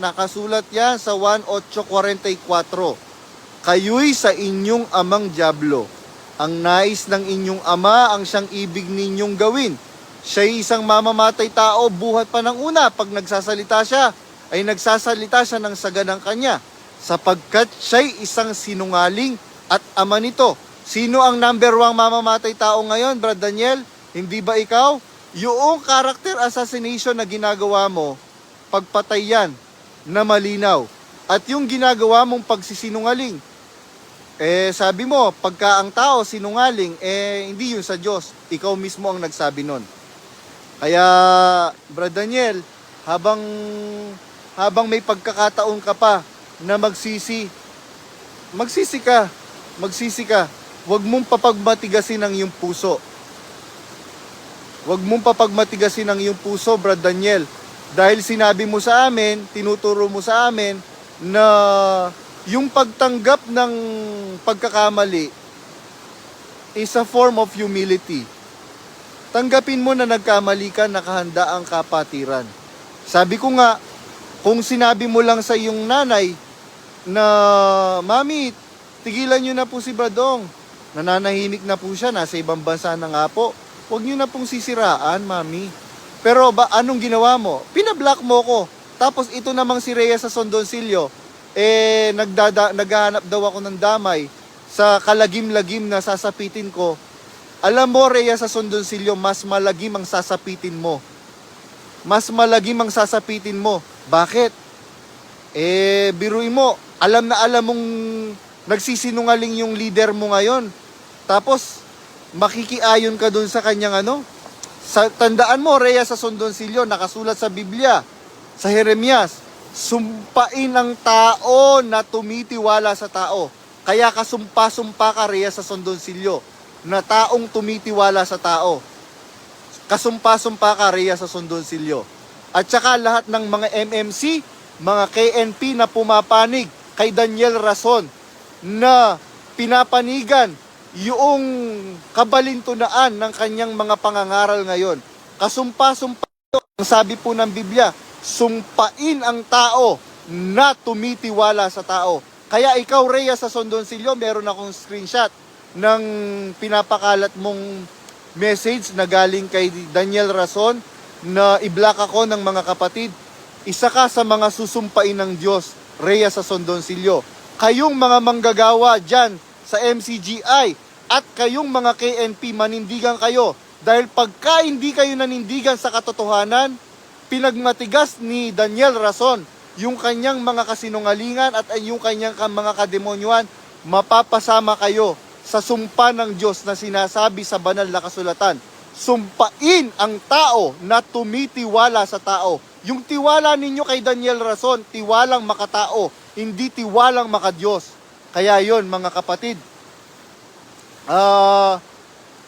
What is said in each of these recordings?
Nakasulat yan sa 1844. Kayo'y sa inyong amang Diablo. Ang nais ng inyong ama ang siyang ibig ninyong gawin. Siya'y isang mamamatay tao buhat pa ng una. Pag nagsasalita siya, ay nagsasalita siya ng saga ng kanya. Sapagkat siya'y isang sinungaling at ama nito. Sino ang number one mamamatay tao ngayon, Brad Daniel? Hindi ba ikaw? Yung character assassination na ginagawa mo, pagpatay yan na malinaw. At yung ginagawa mong pagsisinungaling, eh sabi mo, pagka ang tao sinungaling, eh hindi yun sa Diyos. Ikaw mismo ang nagsabi nun. Kaya, Brad Daniel, habang habang may pagkakataon ka pa na magsisi, magsisi ka, magsisi ka. Huwag mong papagmatigasin ang iyong puso. Huwag mong papagmatigasin ang iyong puso, Brad Daniel. Dahil sinabi mo sa amin, tinuturo mo sa amin na yung pagtanggap ng pagkakamali is a form of humility. Tanggapin mo na nagkamali ka, nakahanda ang kapatiran. Sabi ko nga, kung sinabi mo lang sa iyong nanay na, Mami, tigilan nyo na po si Bradong. Nananahimik na po siya, nasa ibang bansa na nga po. Huwag nyo na pong sisiraan, Mami. Pero ba, anong ginawa mo? Pinablock mo ko. Tapos ito namang si Rhea sa Sondoncillo, eh, nagdada, naghahanap daw ako ng damay sa kalagim-lagim na sasapitin ko. Alam mo, Rhea sa Sondoncillo, mas malagim ang sasapitin mo. Mas malagim ang sasapitin mo. Bakit? Eh, biruin mo, alam na alam mong nagsisinungaling yung leader mo ngayon. Tapos, makikiayon ka dun sa kanyang ano? Sa, tandaan mo, Rhea sa Sondoncillo, nakasulat sa Biblia, sa Jeremias, sumpain ang tao na tumitiwala sa tao. Kaya kasumpa-sumpa ka, Rhea sa Sondoncillo, na taong tumitiwala sa tao. Kasumpa-sumpa ka, Rhea sa Sondoncillo. At saka lahat ng mga MMC, mga KNP na pumapanig kay Daniel Rason na pinapanigan yung kabalintunaan ng kanyang mga pangangaral ngayon. Kasumpa-sumpa ang sabi po ng Biblia, sumpain ang tao na tumitiwala sa tao. Kaya ikaw, Rhea, sa Sondoncillo, meron akong screenshot ng pinapakalat mong message na galing kay Daniel Rason na i-block ako ng mga kapatid. Isa ka sa mga susumpain ng Diyos, Rhea sa Sondoncillo. Kayong mga manggagawa dyan sa MCGI at kayong mga KNP, manindigan kayo. Dahil pagka hindi kayo nanindigan sa katotohanan, pinagmatigas ni Daniel Rason yung kanyang mga kasinungalingan at yung kanyang ka- mga kademonyuan, mapapasama kayo sa sumpa ng Diyos na sinasabi sa banal na kasulatan. Sumpain ang tao na tumitiwala sa tao. Yung tiwala ninyo kay Daniel Rason, tiwalang makatao, hindi tiwalang makadiyos. Kaya yon mga kapatid, ah,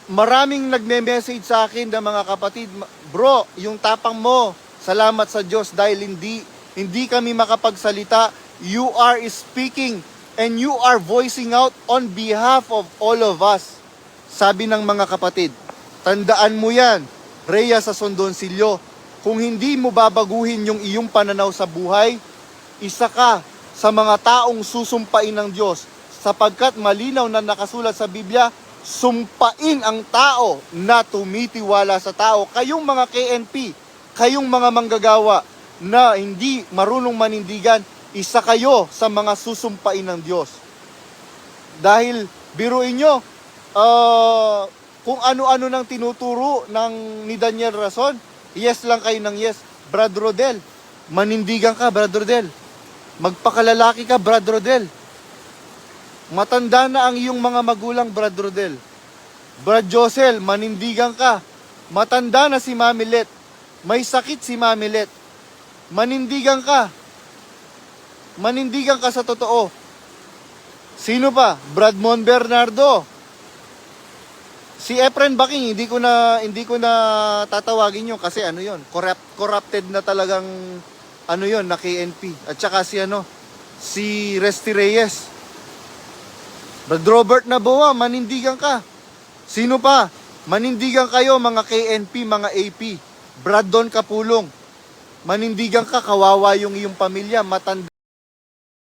maraming nagme-message sa akin na mga kapatid, bro, yung tapang mo, salamat sa Diyos dahil hindi hindi kami makapagsalita. You are speaking and you are voicing out on behalf of all of us. Sabi ng mga kapatid, tandaan mo yan, Rhea sa Sondoncillo, kung hindi mo babaguhin yung iyong pananaw sa buhay, isa ka sa mga taong susumpain ng Diyos sapagkat malinaw na nakasulat sa Biblia, sumpain ang tao na tumitiwala sa tao. Kayong mga KNP, kayong mga manggagawa na hindi marunong manindigan, isa kayo sa mga susumpain ng Diyos. Dahil biruin nyo, ah, kung ano-ano nang tinuturo ng ni Daniel Rason, yes lang kayo ng yes. Brad Rodel, manindigan ka, Brad Rodel. Magpakalalaki ka, Brad Rodel. Matanda na ang iyong mga magulang, Brad Rodel. Brad Josel, manindigan ka. Matanda na si Mami Let. May sakit si Mami Let. Manindigan ka. Manindigan ka sa totoo. Sino pa? Brad Mon Bernardo. Si Efren Baking, hindi ko na hindi ko na tatawagin yun kasi ano yun, corrupt, corrupted na talagang ano yun, na KNP. At saka si ano, si Resty Reyes. Brad Robert Naboa, manindigan ka. Sino pa? Manindigan kayo mga KNP, mga AP. Brad Don Kapulong. manindigan ka, kawawa yung iyong pamilya, matanda